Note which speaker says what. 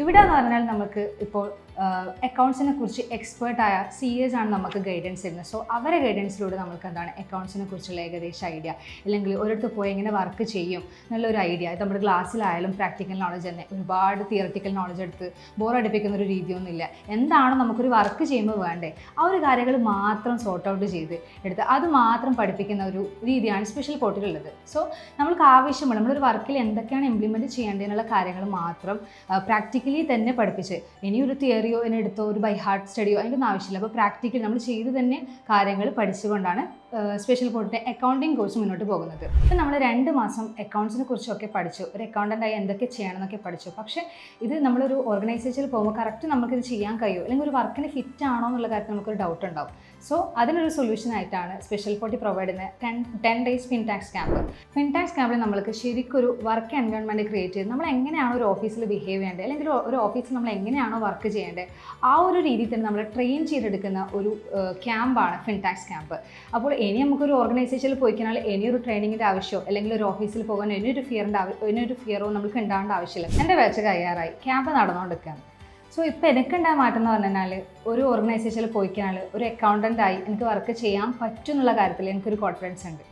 Speaker 1: ഇവിടെ എന്ന് പറഞ്ഞാൽ നമുക്ക് ഇപ്പോൾ അക്കൗണ്ട്സിനെ കുറിച്ച് എക്സ്പേർട്ട് ആയ സി എസ് ആണ് നമുക്ക് ഗൈഡൻസ് തരുന്നത്. സോ അവരെ ഗൈഡൻസിലൂടെ നമുക്ക് എന്താണ് അക്കൗണ്ട്സിനെ കുറിച്ചുള്ള ഏകദേശം ഐഡിയ അല്ലെങ്കിൽ ഒരിടത്ത് പോയി എങ്ങനെ വർക്ക് ചെയ്യും എന്നുള്ളൊരു ഐഡിയ ഇത് നമ്മുടെ ക്ലാസ്സിലായാലും പ്രാക്ടിക്കൽ നോളജ് തന്നെ. ഒരുപാട് തിയറട്ടിക്കൽ നോളജ് എടുത്ത് ബോർ അടിപ്പിക്കുന്ന ഒരു രീതിയൊന്നുമില്ല. എന്താണ് നമുക്കൊരു വർക്ക് ചെയ്യുമ്പോൾ വേണ്ടേ ആ ഒരു കാര്യങ്ങൾ മാത്രം സോർട്ട് ഔട്ട് ചെയ്ത് എടുത്ത് അത് മാത്രം പഠിപ്പിക്കുന്ന ഒരു രീതിയാണ് സ്പെഷ്യൽ കോട്ടിലുള്ളത് സോ നമുക്ക് ആവശ്യമുള്ള നമ്മളൊരു വർക്കിൽ എന്തൊക്കെയാണ് ഇംപ്ലിമെന്റ് ചെയ്യേണ്ടതെന്നുള്ള കാര്യങ്ങൾ മാത്രം പ്രാക്ടിക്കലി തന്നെ പഠിപ്പിച്ച്. ഇനി ഒരു തിയറിയോ ഇനി എടുത്തോ ഒരു ബൈ ഹാർട്ട് സ്റ്റഡിയോ അതിന്റെ ഒന്നും ആവശ്യമില്ല. അപ്പോൾ പ്രാക്ടിക്കലി നമ്മൾ ചെയ്ത് തന്നെ കാര്യങ്ങൾ പഠിച്ചുകൊണ്ടാണ് സ്പെഷ്യൽ കോട്ടിന്റെ അക്കൗണ്ടിങ് കോഴ്സ് മുന്നോട്ട് പോകുന്നത്. ഇപ്പം നമ്മൾ രണ്ട് മാസം അക്കൗണ്ട്സിനെ കുറിച്ചൊക്കെ പഠിച്ചു. ഒരു അക്കൗണ്ടന്റായി എന്തൊക്കെ ചെയ്യണം എന്നൊക്കെ പഠിച്ചു. പക്ഷേ ഇത് നമ്മളൊരു ഓർഗനൈസേഷനിൽ പോകുമ്പോൾ കറക്റ്റ് നമുക്കിത് ചെയ്യാൻ കഴിയുമോ അല്ലെങ്കിൽ ഒരു വർക്കിന് ഫിറ്റ് ആണോ എന്നുള്ള കാര്യത്തിൽ നമുക്കൊരു ഡൗട്ട് ഉണ്ടാവും. സോ അതിനൊരു സൊല്യൂഷൻ ആയിട്ടാണ് സ്പെഷ്യൽ ഫോർട്ടി പ്രൊവൈഡ് ചെയ്യുന്ന ten ten days Fintax camp Fintax ക്യാമ്പിൽ നമ്മൾക്ക് ശരിക്കൊരു വർക്ക് എൻവയോൺമെന്റ് ക്രിയേറ്റ് ചെയ്ത് നമ്മൾ എങ്ങനെയാണോ ഒരു ഓഫീസിൽ ബിഹേവ് ചെയ്യേണ്ടത്? അല്ലെങ്കിൽ ഒരു ഓഫീസിൽ നമ്മൾ എങ്ങനെയാണോ വർക്ക് ചെയ്യേണ്ടത്? ആ ഒരു രീതിയിൽ തന്നെ നമ്മൾ ട്രെയിൻ ചെയ്തെടുക്കുന്ന ഒരു ക്യാമ്പാണ് ഫിൻടാക്സ് ക്യാമ്പ് അപ്പോൾ ഇനി നമുക്കൊരു ഓർഗനൈസേഷനിൽ പോയി കഴിഞ്ഞാൽ ഒരു ട്രെയിനിങ്ങിന്റെ ആവശ്യമോ അല്ലെങ്കിൽ ഒരു ഓഫീസിൽ പോകാൻ ഇനിയൊരു ഫിയറിന്റെ ഒരു ഫിയറോ നമുക്ക് ഉണ്ടാവേണ്ട ആവശ്യമില്ല. എന്റെ വേച്ച കയ്യാറായി ക്യാമ്പ് നടന്നുകൊണ്ടിരിക്കുകയാണ് സോ ഇപ്പോൾ എനിക്കുണ്ടായ മാറ്റം എന്ന് പറഞ്ഞാൽ ഒരു ഓർഗനൈസേഷനിൽ പോയി കഴിഞ്ഞാൽ ഒരു അക്കൗണ്ടന്റായി എനിക്ക് വർക്ക് ചെയ്യാൻ പറ്റും എന്നുള്ള കാര്യത്തിൽ എനിക്കൊരു കോൺഫിഡൻസ് ഉണ്ട്.